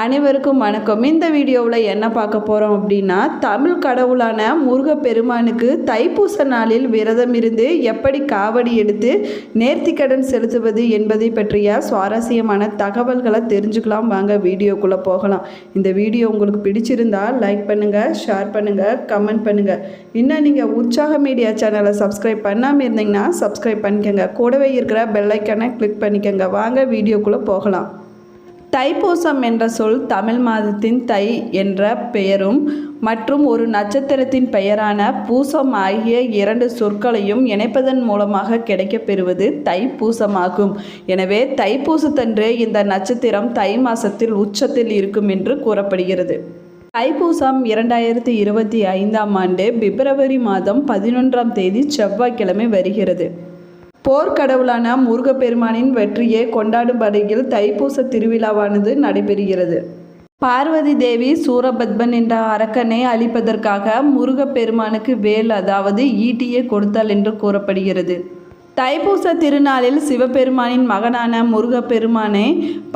அனைவருக்கும் வணக்கம். இந்த வீடியோவில் என்ன பார்க்க போகிறோம் அப்படின்னா தமிழ் கடவுளான முருகப்பெருமானுக்கு தைப்பூச நாளில் விரதம் இருந்து எப்படி காவடி எடுத்து நேர்த்திக்கடன் செலுத்துவது என்பதை பற்றிய சுவாரஸ்யமான தகவல்களை தெரிஞ்சுக்கலாம். வாங்க வீடியோக்குள்ளே போகலாம். இந்த வீடியோ உங்களுக்கு பிடிச்சிருந்தால் லைக் பண்ணுங்கள் ஷேர் பண்ணுங்கள் கமெண்ட் பண்ணுங்கள் இன்னும் நீங்கள் உற்சாக மீடியா சேனலை சப்ஸ்கிரைப் பண்ணாமல் இருந்தீங்கன்னா சப்ஸ்கிரைப் பண்ணிக்கோங்க. கூடவே இருக்கிற பெல்லைக்கனை கிளிக் பண்ணிக்கோங்க. வாங்க வீடியோக்குள்ளே போகலாம். தைப்பூசம் என்ற சொல் தமிழ் மாதத்தின் தை என்ற பெயரும் மற்றும் ஒரு நட்சத்திரத்தின் பெயரான பூசம் ஆகிய இரண்டு சொற்களையும் இணைப்பதன் மூலமாக கிடைக்கப்பெறுவது தைப்பூசமாகும். எனவே தைப்பூசத்தன்று இந்த நட்சத்திரம் தை மாசத்தில் உச்சத்தில் இருக்கும் என்று கூறப்படுகிறது. தைப்பூசம் இரண்டாயிரத்தி இருபத்தி ஐந்தாம் ஆண்டு பிப்ரவரி மாதம் பதினொன்றாம் தேதி செவ்வாய்க்கிழமை வருகிறது. போர்க்கடவுளான முருகப்பெருமானின் வெற்றியை கொண்டாடும் வகையில் தைப்பூச திருவிழாவானது நடைபெறுகிறது. பார்வதி தேவி சூரபத்மன் என்ற அரக்கனை அழிப்பதற்காக முருகப்பெருமானுக்கு வேல் அதாவது ஈட்டியை கொடுத்தாள் என்று கூறப்படுகிறது. தைப்பூச திருநாளில் சிவபெருமானின் மகனான முருகப்பெருமானை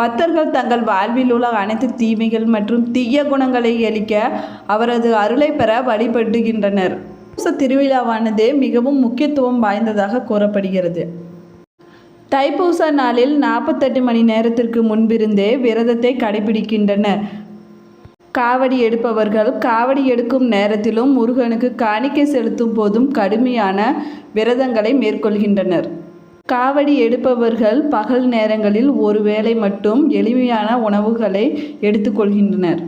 பக்தர்கள் தங்கள் வாழ்வில் உள்ள அனைத்து தீமைகள் மற்றும் தீய குணங்களை அளிக்க அவரது அருளை பெற வழிபடுகின்றனர். தைப்பூச திருவிழாவானது மிகவும் முக்கியத்துவம் வாய்ந்ததாக கூறப்படுகிறது. தைப்பூச நாளில் நாற்பத்தெட்டு மணி நேரத்திற்கு முன்பிருந்தே விரதத்தை கடைபிடிக்கின்றனர் காவடி எடுப்பவர்கள் காவடி எடுக்கும் நேரத்திலும் முருகனுக்கு காணிக்கை செலுத்தும் போதும் கடுமையான விரதங்களை மேற்கொள்கின்றனர். காவடி எடுப்பவர்கள் பகல் நேரங்களில் ஒருவேளை மட்டும் எளிமையான உணவுகளை எடுத்துக்கொள்கின்றனர்.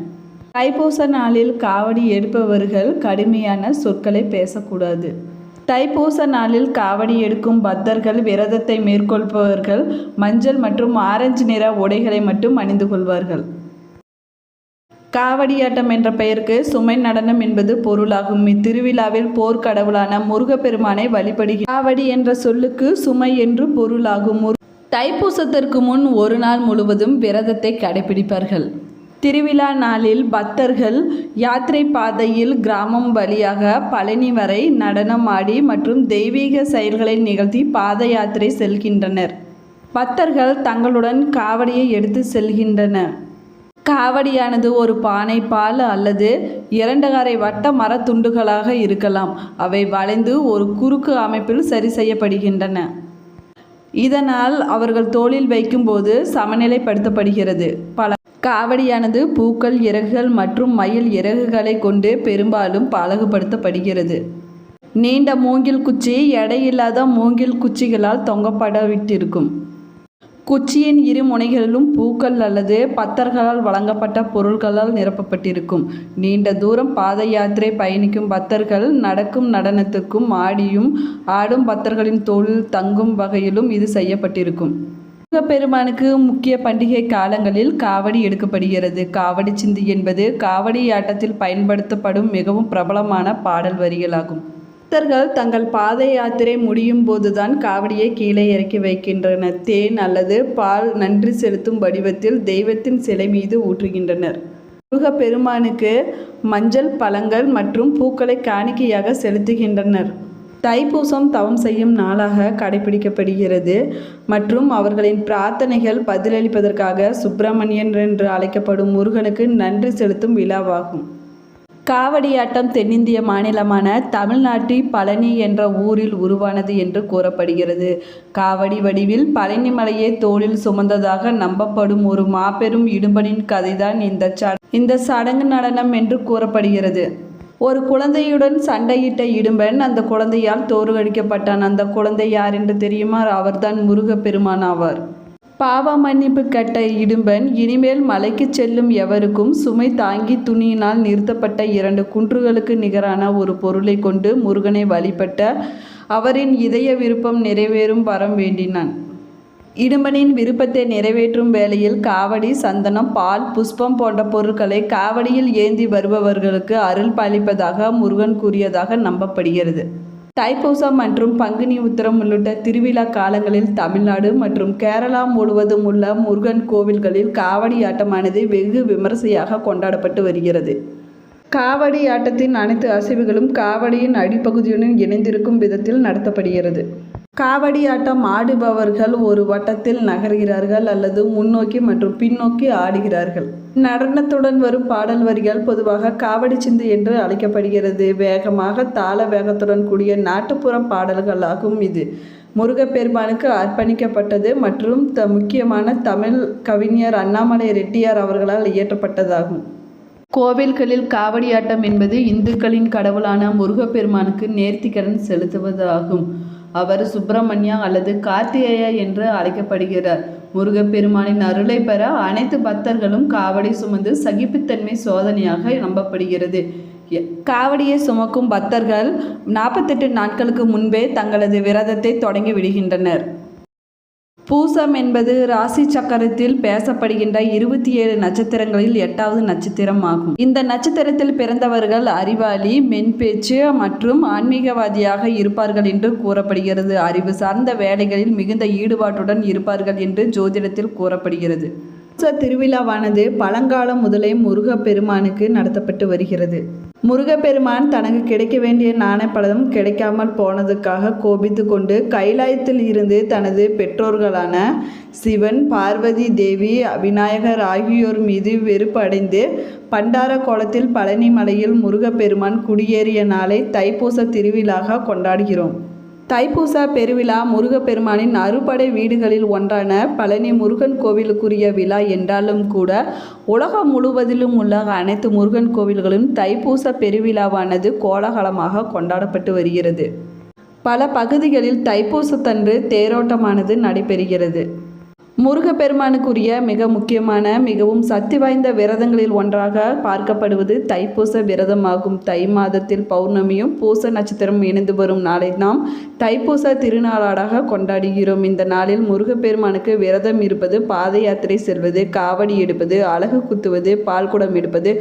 தைப்பூச நாளில் காவடி எடுப்பவர்கள் கடுமையான சொற்களை பேசக்கூடாது. தைப்பூச நாளில் காவடி எடுக்கும் பக்தர்கள் விரதத்தை மேற்கொள்பவர்கள் மஞ்சள் மற்றும் ஆரஞ்சு நிற உடைகளை மட்டும் அணிந்து கொள்வார்கள். காவடியாட்டம் என்ற பெயருக்கு சுமை நடனம் என்பது பொருளாகும். இத்திருவிழாவில் போர்க்கடவுளான முருகப்பெருமானை வழிபடுகிறார் காவடி என்ற சொல்லுக்கு சுமை என்று பொருளாகும். தைப்பூசத்திற்கு முன் ஒரு நாள் முழுவதும் விரதத்தை கடைபிடிப்பார்கள். திருவிழா நாளில் பக்தர்கள் யாத்திரை பாதையில் கிராமம் வழியாக பழனி வரை நடனமாடி மற்றும் தெய்வீக செயல்களை நிகழ்த்தி பாத யாத்திரை செல்கின்றனர். பக்தர்கள் தங்களுடன் காவடியை எடுத்து செல்கின்றனர். காவடியானது ஒரு பானை பால் அல்லது இரண்டகாரை வட்ட மரத்துண்டுகளாக இருக்கலாம். அவை வளைந்து ஒரு குறுக்கு அமைப்பில் சரி செய்யப்படுகின்றன. இதனால் அவர்கள் தோளில் வைக்கும்போது சமநிலைப்படுத்தப்படுகிறது. பல காவடியானது பூக்கள் இறகுகள் மற்றும் மயில் இறகுகளை கொண்டு பெரும்பாலும் பழகுபடுத்தப்படுகிறது நீண்ட மூங்கில் குச்சி எடையில்லாத மூங்கில் குச்சிகளால் தொங்கப்படவிட்டிருக்கும். குச்சியின் இரு முனைகளிலும் பூக்கள் அல்லது பத்தர்களால் வழங்கப்பட்ட பொருட்களால் நிரப்பப்பட்டிருக்கும். நீண்ட தூரம் பாத யாத்திரை பயணிக்கும் பக்தர்கள் நடக்கும் நடனத்துக்கும் ஆடியும் ஆடும் பக்தர்களின் தோளில் தங்கும் வகையிலும் இது செய்யப்பட்டிருக்கும். முருகப்பெருமானுக்கு முக்கிய பண்டிகை காலங்களில் காவடி எடுக்கப்படுகிறது. காவடி சிந்து என்பது காவடி ஆட்டத்தில் பயன்படுத்தப்படும் மிகவும் பிரபலமான பாடல் வரிகளாகும். பக்தர்கள் தங்கள் பாத யாத்திரை முடியும் போதுதான் காவடியை கீழே இறக்கி வைக்கின்றனர். தேன் அல்லது பால் நன்றி செலுத்தும் வடிவத்தில் தெய்வத்தின் சிலை மீது ஊற்றுகின்றனர். முருகப்பெருமானுக்கு மஞ்சள் பழங்கள் மற்றும் பூக்களை காணிக்கையாக செலுத்துகின்றனர். தைப்பூசம் தவம் செய்யும் நாளாக கடைபிடிக்கப்படுகிறது. மற்றும் அவர்களின் பிரார்த்தனைகள் பதிலளிப்பதற்காக சுப்பிரமணியன் என்று அழைக்கப்படும் முருகனுக்கு நன்றி செலுத்தும் விழாவாகும். காவடியாட்டம் தென்னிந்திய மாநிலமான தமிழ்நாட்டில் பழனி என்ற ஊரில் உருவானது என்று கூறப்படுகிறது. காவடி வடிவில் பழனி மலையை தோளில் சுமந்ததாக நம்பப்படும் ஒரு மாபெரும் இடும்பனின் கதைதான் இந்த சட இந்த சடங்கு நடனம் என்று கூறப்படுகிறது. ஒரு குழந்தையுடன் சண்டையிட்ட இடும்பன் அந்த குழந்தையால் தோறுகடிக்கப்பட்டான். அந்த குழந்தை யார் என்று தெரியுமா? அவர்தான் முருகப்பெருமான் ஆவார். பாவ மன்னிப்பு கட்ட இடும்பன் இனிமேல் மலைக்கு செல்லும் எவருக்கும் சுமை தாங்கி துணியினால் நிறுத்தப்பட்ட இரண்டு குன்றுகளுக்கு நிகரான ஒரு பொருளை கொண்டு முருகனை வழிபட்ட அவரின் இதய விருப்பம் நிறைவேறும் வரம் வேண்டினான். இடும்பனின் விருப்பத்தை நிறைவேற்றும் வேளையில் காவடி சந்தனம் பால் புஷ்பம் போன்ற பொருட்களை காவடியில் ஏந்தி வருபவர்களுக்கு அருள் பாலிப்பதாக முருகன் கூறியதாக நம்பப்படுகிறது. தைப்பூசம் மற்றும் பங்குனி உத்திரம் உள்ளிட்ட திருவிழா காலங்களில் தமிழ்நாடு மற்றும் கேரளா முழுவதும் உள்ள முருகன் கோவில்களில் காவடி ஆட்டமானது வெகு விமரிசையாக கொண்டாடப்பட்டு வருகிறது. காவடி ஆட்டத்தின் அனைத்து அசைவுகளும் காவடியின் அடிப்பகுதியுடன் இணைந்திருக்கும் விதத்தில் நடத்தப்படுகிறது. காவடி ஆட்டம் ஆடுபவர்கள் ஒரு வட்டத்தில் நகர்கிறார்கள் அல்லது முன்னோக்கி மற்றும் பின்னோக்கி ஆடுகிறார்கள். நடனத்துடன் வரும் பாடல் வரிகள் பொதுவாக காவடி சிந்து என்று அழைக்கப்படுகிறது. வேகமாக தாள வேகத்துடன் கூடிய நாட்டுப்புற பாடல்களாகும் இது. முருகப்பெருமானுக்கு அர்ப்பணிக்கப்பட்டது மற்றும் த முக்கியமான தமிழ் கவிஞர் அண்ணாமலை ரெட்டியார் அவர்களால் இயற்றப்பட்டதாகும். கோவில்களில் காவடியாட்டம் என்பது இந்துக்களின் கடவுளான முருகப்பெருமானுக்கு நேர்த்திக்கடன் செலுத்துவதாகும். அவர் சுப்பிரமணியா அல்லது கார்த்திகேயா என்று அழைக்கப்படுகிறார். முருகப்பெருமானின் அருளை பெற அனைத்து பக்தர்களும் காவடி சுமந்து சகிப்புத்தன்மை சோதனையாக நம்பப்படுகிறது. காவடியை சுமக்கும் பக்தர்கள் நாற்பத்தெட்டு நாட்களுக்கு முன்பே தங்களது விரதத்தை தொடங்கி விடுகின்றனர். பூசம் என்பது ராசி சக்கரத்தில் பேசப்படுகின்ற இருபத்தி ஏழு நட்சத்திரங்களில் எட்டாவது நட்சத்திரம் ஆகும். இந்த நட்சத்திரத்தில் பிறந்தவர்கள் அறிவாளி மென்பேச்சு மற்றும் ஆன்மீகவாதியாக இருப்பார்கள் என்று கூறப்படுகிறது. அறிவு சார்ந்த வேலைகளில் மிகுந்த ஈடுபாட்டுடன் இருப்பார்கள் என்று ஜோதிடத்தில் கூறப்படுகிறது. திருவிழாவானது பழங்காலம் முதலே முருகப்பெருமானுக்கு நடத்தப்பட்டு வருகிறது. முருகப்பெருமான் தனக்கு கிடைக்க வேண்டிய நாணயப்பழம் கிடைக்காமல் போனதுக்காக கோபித்து கொண்டு கைலாயத்தில் இருந்து தனது பெற்றோர்களான சிவன் பார்வதி தேவி விநாயகர் ஆகியோர் மீது வெறுப்பு அடைந்து பண்டார கோலத்தில் பழனி மலையில் முருகப்பெருமான் குடியேறிய நாளை தைப்பூச திருவிழாக கொண்டாடுகிறோம். தைப்பூச பெருவிழா முருகப்பெருமானின் அறுபடை வீடுகளில் ஒன்றான பழனி முருகன் கோவிலுக்குரிய விழா என்றாலும் கூட உலகம் முழுவதிலும் உள்ள அனைத்து முருகன் கோவில்களும் தைப்பூச பெருவிழாவானது கோலாகலமாக கொண்டாடப்பட்டு வருகிறது. பல பகுதிகளில் தைப்பூசத்தன்று தேரோட்டமானது நடைபெறுகிறது. முருகப்பெருமானுக்குரிய மிக முக்கியமான மிகவும் சக்தி வாய்ந்த விரதங்களில் ஒன்றாக பார்க்கப்படுவது தைப்பூச விரதமாகும். தை மாதத்தில் பௌர்ணமியும் பூச நட்சத்திரம் இணைந்து வரும் நாளை நாம் தைப்பூச திருநாளாக கொண்டாடுகிறோம். இந்த நாளில் முருகப்பெருமானுக்கு விரதம் இருப்பது பாத யாத்திரை செல்வது காவடி எடுப்பது அழகு குத்துவது பால்குடம் எடுப்பது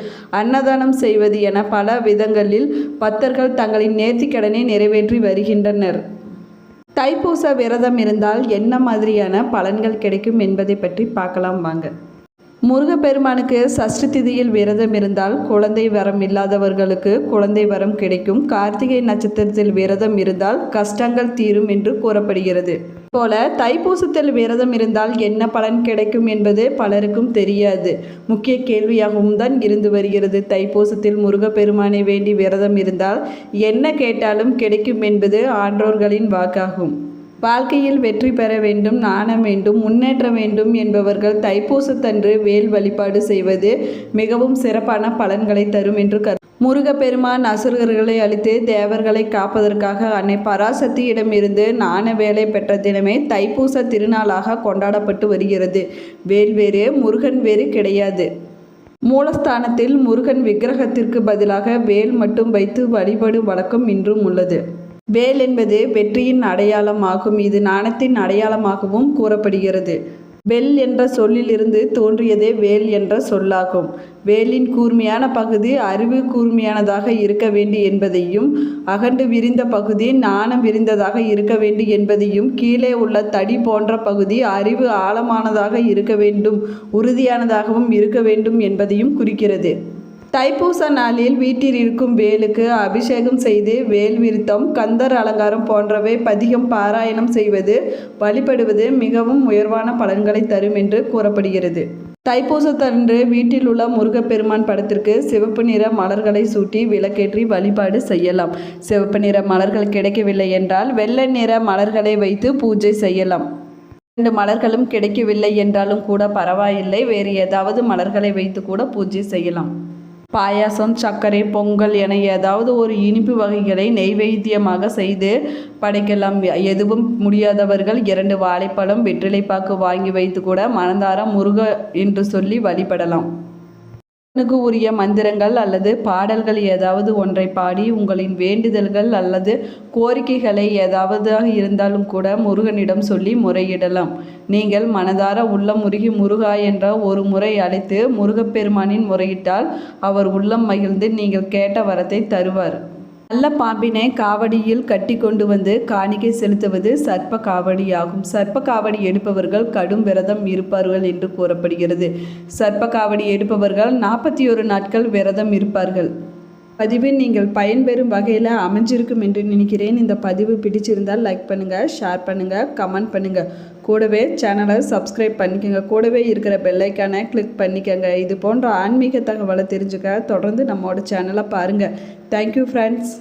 அன்னதானம் செய்வது என பல விதங்களில் பக்தர்கள் தங்களின் நேர்த்திக்கடனை நிறைவேற்றி வருகின்றனர். தைப்பூச விரதம் இருந்தால் என்ன மாதிரியான பலன்கள் கிடைக்கும் என்பதை பற்றி பார்க்கலாம் வாங்க. முருகப்பெருமானுக்கு சஷ்டி திதியில் விரதம் இருந்தால் குழந்தை வரம் இல்லாதவர்களுக்கு குழந்தை வரம் கிடைக்கும். கார்த்திகை நட்சத்திரத்தில் விரதம் இருந்தால் கஷ்டங்கள் தீரும் என்று கூறப்படுகிறது. போல தைப்பூசத்தில் விரதம் இருந்தால் என்ன பலன் கிடைக்கும் என்பது பலருக்கும் தெரியாது. முக்கிய கேள்வியாகவும் தான் இருந்து வருகிறது. தைப்பூசத்தில் முருகப்பெருமானை வேண்டி விரதம் இருந்தால் என்ன கேட்டாலும் கிடைக்கும் என்பது ஆன்றோர்களின் வாக்காகும். வாழ்க்கையில் வெற்றி பெற வேண்டும் நாணம் வேண்டும் முன்னேற்ற வேண்டும் என்பவர்கள் தைப்பூசத்தன்று வேல் வழிபாடு செய்வது மிகவும் சிறப்பான பலன்களை தரும் என்று கரு முருகப்பெருமான் அசுரர்களை அழித்து தேவர்களை காப்பதற்காக அன்னை பராசக்தியிடமிருந்து நாண வேலை பெற்ற தினமே தைப்பூச திருநாளாக கொண்டாடப்பட்டு வருகிறது. வேல் வேறு முருகன் வேறு கிடையாது. மூலஸ்தானத்தில் முருகன் விக்கிரகத்திற்கு பதிலாக வேல் மட்டும் வைத்து வழிபடும் வழக்கம் இன்றும் உள்ளது. வேல் என்பது வெற்றியின் அடையாளமாகும். இது நாணத்தின் அடையாளமாகவும் கூறப்படுகிறது. வெல் என்ற சொல்லிலிருந்து தோன்றியதே வேல் என்ற சொல்லாகும். வேலின் கூர்மையான பகுதி அறிவு கூர்மையானதாக இருக்க வேண்டும் என்பதையும் அகண்டு விரிந்த பகுதி நாணம் விரிந்ததாக இருக்க வேண்டும் என்பதையும் கீழே உள்ள தடி போன்ற பகுதி அறிவு ஆழமானதாக இருக்க வேண்டும் உறுதியானதாகவும் இருக்க வேண்டும் என்பதையும் குறிக்கிறது. தைப்பூச நாளில் வீட்டில் இருக்கும் வேலுக்கு அபிஷேகம் செய்து வேல் விருத்தம் கந்தர் அலங்காரம் போன்றவை பதிகம் பாராயணம் செய்வது வழிபடுவது மிகவும் உயர்வான பலன்களை தரும் என்று கூறப்படுகிறது. தைப்பூசத்தன்று வீட்டில் உள்ள முருகப்பெருமான் படத்திற்கு சிவப்பு நிற மலர்களை சூட்டி விளக்கேற்றி வழிபாடு செய்யலாம். சிவப்பு நிற மலர்கள் கிடைக்கவில்லை என்றால் வெள்ளை நிற மலர்களை வைத்து பூஜை செய்யலாம். இரண்டு மலர்களும் கிடைக்கவில்லை என்றாலும் கூட பரவாயில்லை. வேறு ஏதாவது மலர்களை வைத்து கூட பூஜை செய்யலாம். பாயாசம் சர்க்கரை பொங்கல் என ஏதாவது ஒரு இனிப்பு வகைகளை நெய்வேத்தியமாக செய்து படைக்கலாம். எதுவும் முடியாதவர்கள் இரண்டு வாழைப்பழம் வெற்றிலைப்பாக்கு வாங்கி வைத்து கூட மனதார முருக என்று சொல்லி வழிபடலாம். முருகனுக்கு உரிய மந்திரங்கள் அல்லது பாடல்கள் ஏதாவது ஒன்றை பாடி உங்களின் வேண்டுதல்கள் அல்லது கோரிக்கைகளை ஏதாவது இருந்தாலும் கூட முருகனிடம் சொல்லி முறையிடலாம். நீங்கள் மனதார உள்ளம் முருகி முருகா என்ற ஒரு முறை அழைத்து முருகப்பெருமானின் முறையிட்டால் அவர் உள்ளம் மகிழ்ந்து நீங்கள் கேட்ட வரத்தை தருவார். நல்ல பாம்பினை காவடியில் கட்டி கொண்டு வந்து காணிக்கை செலுத்துவது சர்ப்ப காவடியாகும். சர்ப்ப காவடி எடுப்பவர்கள் கடும் விரதம் இருப்பார்கள் என்று கூறப்படுகிறது. சர்ப்ப காவடி எடுப்பவர்கள் நாற்பத்தி ஒரு நாட்கள் விரதம் இருப்பார்கள். பதிவு நீங்கள் பயன்பெறும் வகையில் அமைஞ்சிருக்கும் என்று நினைக்கிறேன். இந்த பதிவு பிடிச்சிருந்தால் லைக் பண்ணுங்கள் ஷேர் பண்ணுங்கள் கமெண்ட் பண்ணுங்கள் கூடவே சேனலை சப்ஸ்கிரைப் பண்ணிக்கோங்க. கூடவே இருக்கிற பெல்லைக்கானை கிளிக் பண்ணிக்கோங்க. இது போன்ற ஆன்மீக தகவலை தெரிஞ்சுக்க தொடர்ந்து நம்மளோட சேனலை பாருங்கள் தேங்க்யூ ஃப்ரெண்ட்ஸ்